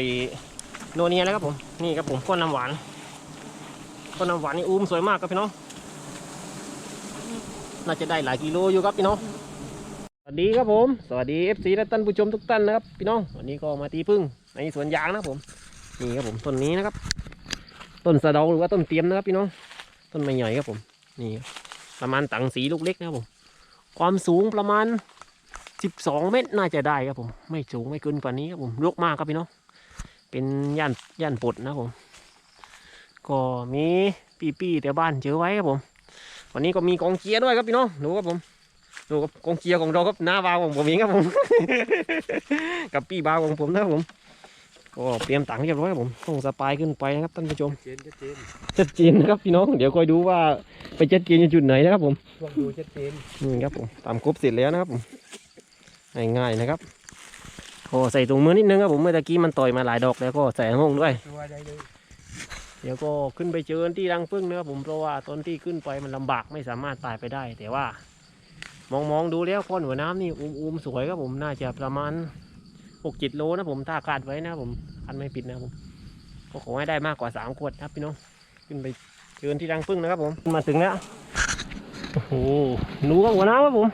ไปโนเนียแล้วครับผม นี่ครับผมก้นน้ำหวานก้นน้ำหวานนี่อุ้มสวยมากครับพี่น้องน่าจะได้หลายกิโลอยู่ครับพี่น้อง สวัสดีครับผม สวัสดี FC และท่านผู้ชมทุกท่านนะครับพี่น้อง วันนี้ก็มาตีพึ่งในสวนยางนะผม นี่ครับผมต้นนี้นะครับ ต้นสะเดาหรือว่าต้นเตียมนะครับพี่น้อง ต้นไม้ใหญ่ครับผม นี่ประมาณตังสีลูกเล็กนะครับผม ความสูงประมาณ 12 เมตรน่าจะได้ครับผม ไม่สูงไม่เกินกว่านี้ครับผมรกมากครับพี่น้อง เป็นย่านย่านปลดนะครับผม ก็มีปีปี้แต่บ้านเจอไว้ครับผม วันนี้ก็มีกองเชียร์ด้วยครับพี่น้องดูครับผมดูกับกองเชียร์ของเราครับหน้าบาวของผมเองครับผม กับปี้บาวของผมนะครับผมก็เตรียมตังค์เรียบร้อยครับผมส่งสปายขึ้นไปนะครับท่านผู้ชมเจนชัดเจนชัดเจนนะครับพี่น้องเดี๋ยวคอยดูว่าไปชัดเจนอยู่จุดไหนนะครับผมลองดูชัดเจนนี่ครับผมตามครบเสร็จแล้วนะครับผมง่ายๆนะครับ โอ้ใส่ถุงมือนิดนึงครับผมเมื่อตะกี้มันต่อยมาหลายดอกแล้วก็ใส่ห้องด้วยตัวใดเลยเดี๋ยวก็ขึ้นไปเจอที่รังพึ่งนะครับผมเพราะว่าตอนที่ขึ้นไปมันลำบากไม่สามารถตายไปได้ แต่ว่ามองมองๆดูแล้วก้อนหัวน้ำนี่อุ้มๆสวยครับผมน่าจะประมาณหกจิตโลนะผมถ้าคาดไว้นะครับผมคันไม่ผิดนะครับผมก็ขอให้ได้มากกว่าสามขวดนะครับพี่น้องขึ้นไปเจอที่รังพึ่งนะครับผมมาถึงแล้วโอ้โหหนูกับหัวน้ำครับผม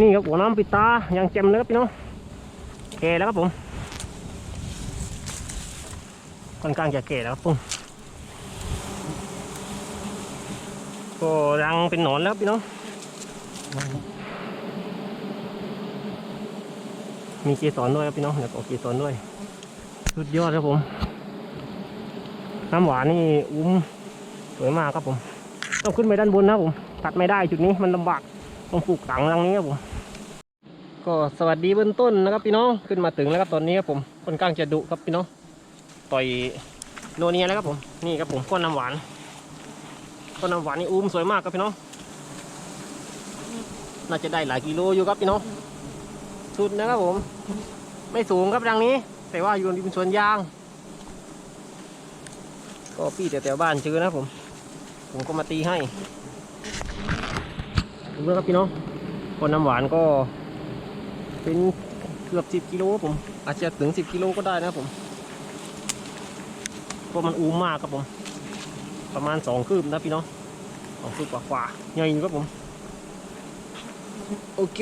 นี่ครับหัวน้ำปิดตายังแจ่มเลยครับพี่น้อง แก่แล้วครับผมค่อนข้างจะแก่แล้วครับผมก็รังเป็นหนอนแล้วพี่น้องมีเกสรด้วยครับพี่น้องเดี๋ยวก็เกสรด้วยสุดยอดครับผม น้ำหวานนี่อุ้มสวยมากครับผม ต้องขึ้นไปด้านบนนะผม ตัดไม่ได้จุดนี้มันลำบาก ต้องปลูกตังรังนี้ครับผม ก็สวัสดีเบื้องต้นนะครับพี่น้องขึ้นมาถึงแล้วครับตอนนี้ครับผมค่อนข้างจะดุครับพี่น้องต่อยโนเนียแล้วครับผมนี่ครับผมก้นน้ำหวานต้นน้ำหวานนี่อุ้มสวยมากครับพี่น้องน่าจะได้หลายกิโลอยู่ครับพี่น้องสุดนะครับผม ไม่สูงครับรังนี้ แต่ว่าอยู่ริมสวนยาง ก็พี่แต่แถวบ้านเจอนะผม ผมก็มาตีให้ดูนะครับพี่น้องต้นน้ำหวานก็ เป็นเกือบสิบกิโลครับผม อาจจะถึงสิบกิโลก็ได้นะครับผมเพราะมันอุ้มมากครับผม ประมาณสองคืบนะพี่น้องสองคืบกว่าๆใหญ่อยู่ครับผม โอเค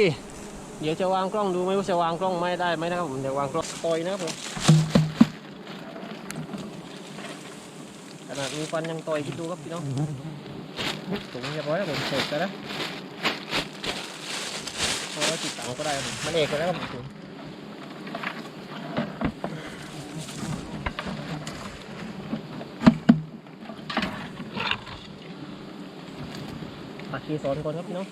เดี๋ยวจะวางกล้องดูไหมว่าจะวางกล้องไม่ได้ไหมนะครับผมเดี๋ยววางกล้องปล่อยนะครับผมขนาดมีฟันยังต่อยคิดดูครับพี่น้องถุงเรียบร้อยแล้วผมเสร็จแล้ว นะพอแล้วติดตังค์ก็ได้ครับผมมันเอกแล้วครับผมปัดกีสอนก่อนครับพี่น้อง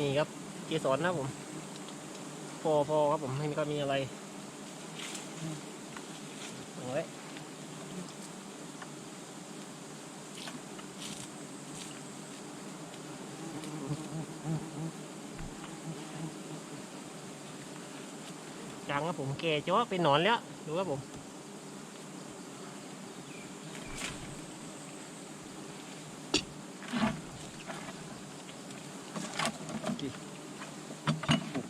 นี่ครับ เกสรนะผมพอพอครับผมไม่มีก็มีอะไรเอาไว้จังครับผมแก่จ้อเป็นหนอนแล้ว ดูครับผม ปลูก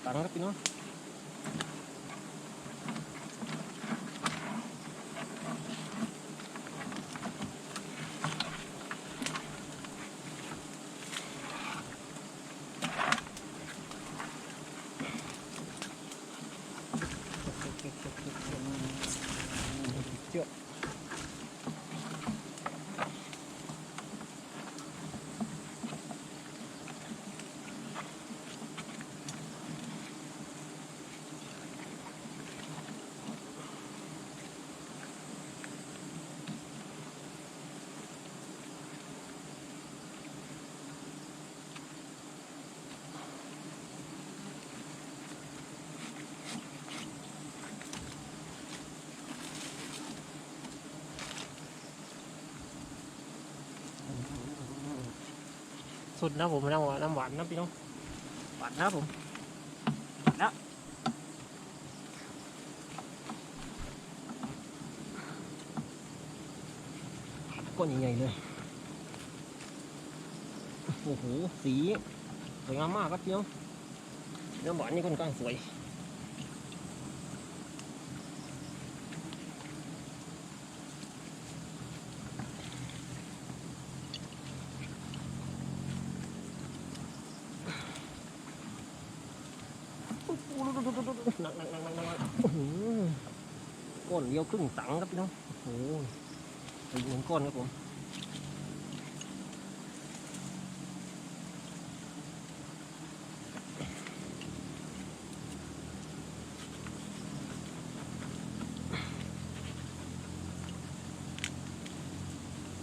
สุดนะผมน้ำหวานน้ำหวานนะพี่น้องหวานนะผมหวานนะก้อนใหญ่ๆเลยโอ้โหสีสวยงามมากครับพี่น้องน้ำหวานนี่ค่อนข้างสวย หนักหนักหนักหนักหนักอื้อหือ ก้อนเดียวครึ่งตังครับพี่น้องโอ้โหเป็นเหมือนก้อนครับผม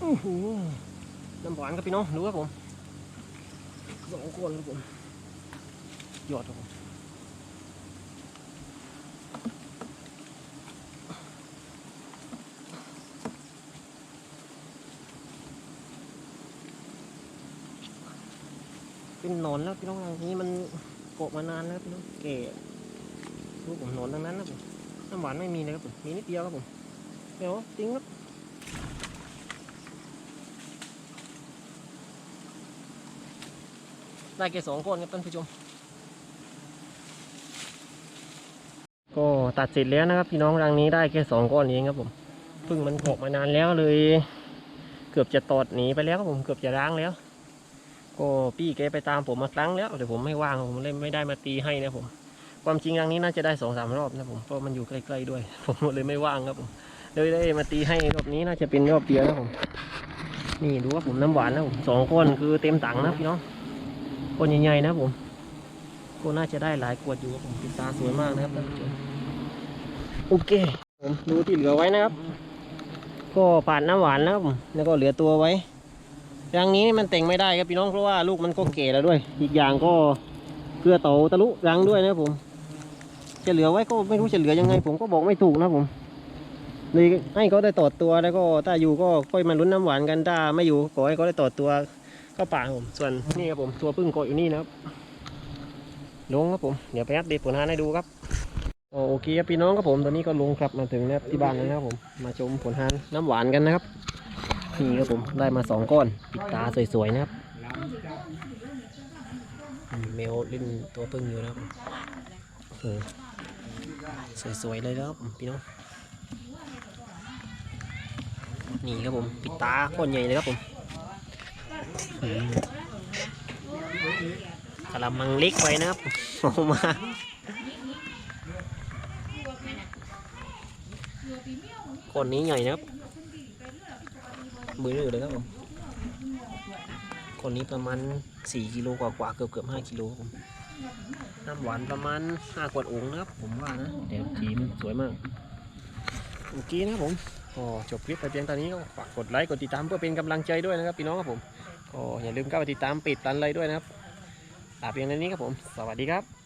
อื้อหือน้ำหวานครับพี่น้องดูครับผมสองก้นครับผม ยอดครับผม นหนอนแล้วพี่น้องรังนี้มันเกาะมานานแล้วพี่น้องแก่ลูกผมหนอนทั้งนั้นนะผมน้ำหวานไม่มีเลยครับผมมีนิดเดียวครับผมเดี๋ยวจริงครับได้แค่สองก้อนครับท่านผู้ชม ก็ตัดเสร็จแล้วนะครับ พี่น้องรังนี้ได้แค่สองก้อนเองครับผมพิ่งมันเกาะมานานแล้วเลย เกือบจะตอดหนีไปแล้วครับผมเกือบจะล้างแล้ว ก็พี่แกไปตามผมมาครั้งแล้วแต่ผมไม่ว่างผมเลยไม่ได้มาตีให้นะผม ความจริงรังนี้น่าจะได้สองสามรอบนะผมเพราะมันอยู่ใกล้ๆด้วย ผมเลยไม่ว่างครับผมเลยได้มาตีให้รอบนี้น่าจะเป็นรอบเดียวนะผมนี่ดูว่าผมน้ำหวานนะผมสองก้อนคือเต็มถังนะพี่น้องก้อนใหญ่ๆนะผมก็น่าจะได้หลายขวดอยู่ครับผมปิดตาสวยมากนะครับท่านผู้ชมโอเคผมดูที่เหลือไว้นะครับ ก็ปาดน้ำหวานนะครับผมแล้วก็เหลือตัวไว้ รังนี้มันแต่งไม่ได้ครับพี่น้องเพราะว่าลูกมันก็เก่แล้วด้วย อีกอย่างก็เกลือเต่าตะลุรังด้วยนะผมจะเหลือไว้ก็ไม่รู้จะเหลือยังไง ผมก็บอกไม่ถูกนะผมเลยให้เขาได้ตอดตัวแล้วก็ถ้าอยู่ก็ค่อยมาลุ้นน้ำหวานกันถ้าไม่อยู่ขอให้เขาได้ตอดตัวเข้าป่าผม ส่วนนี่ครับผมตัวพึ่งเกาะอยู่นี่นะครับลงครับผมเดี๋ยวไปอัปเดตผลงานให้ดูครับโอเคครับพี่น้องครับผมตอนนี้ก็ลงกลับมาถึงนะครับที่บ้านแล้วนะครับผมมาชมผลงานน้ำหวานกันนะครับ นี่ครับผมได้มาสองก้อน ปิดตาสวยๆนะครับอืมเมลเล่นตัวพึ่งอยู่นะครับโอ้โหสวยๆเลยนะครับพี่น้องนี่ครับผมปิดตาก้อนใหญ่เลยครับผมกระมังเล็กไว้นะครับเอามาก้อนนี้ใหญ่นะครับ มือเลยครับผมคนนี้ประมาณ 4 กิโลกว่าๆเกือบเกือบ5กิโลผมน้ำหวานประมาณ 5 ขวดโองค์นะครับ ผมว่านะเดี๋ยวทีมสวยมากโอเคนะครับผมก็จบคลิปไปเพียงตอนนี้ก็ฝากกดไลค์กดติดตามเพื่อเป็นกำลังใจด้วยนะครับพี่น้องครับผมก็อย่าลืมเข้าไปติดตามปิดตันเลยด้วยนะครับลาเพียงเท่านี้ครับผม สวัสดีครับ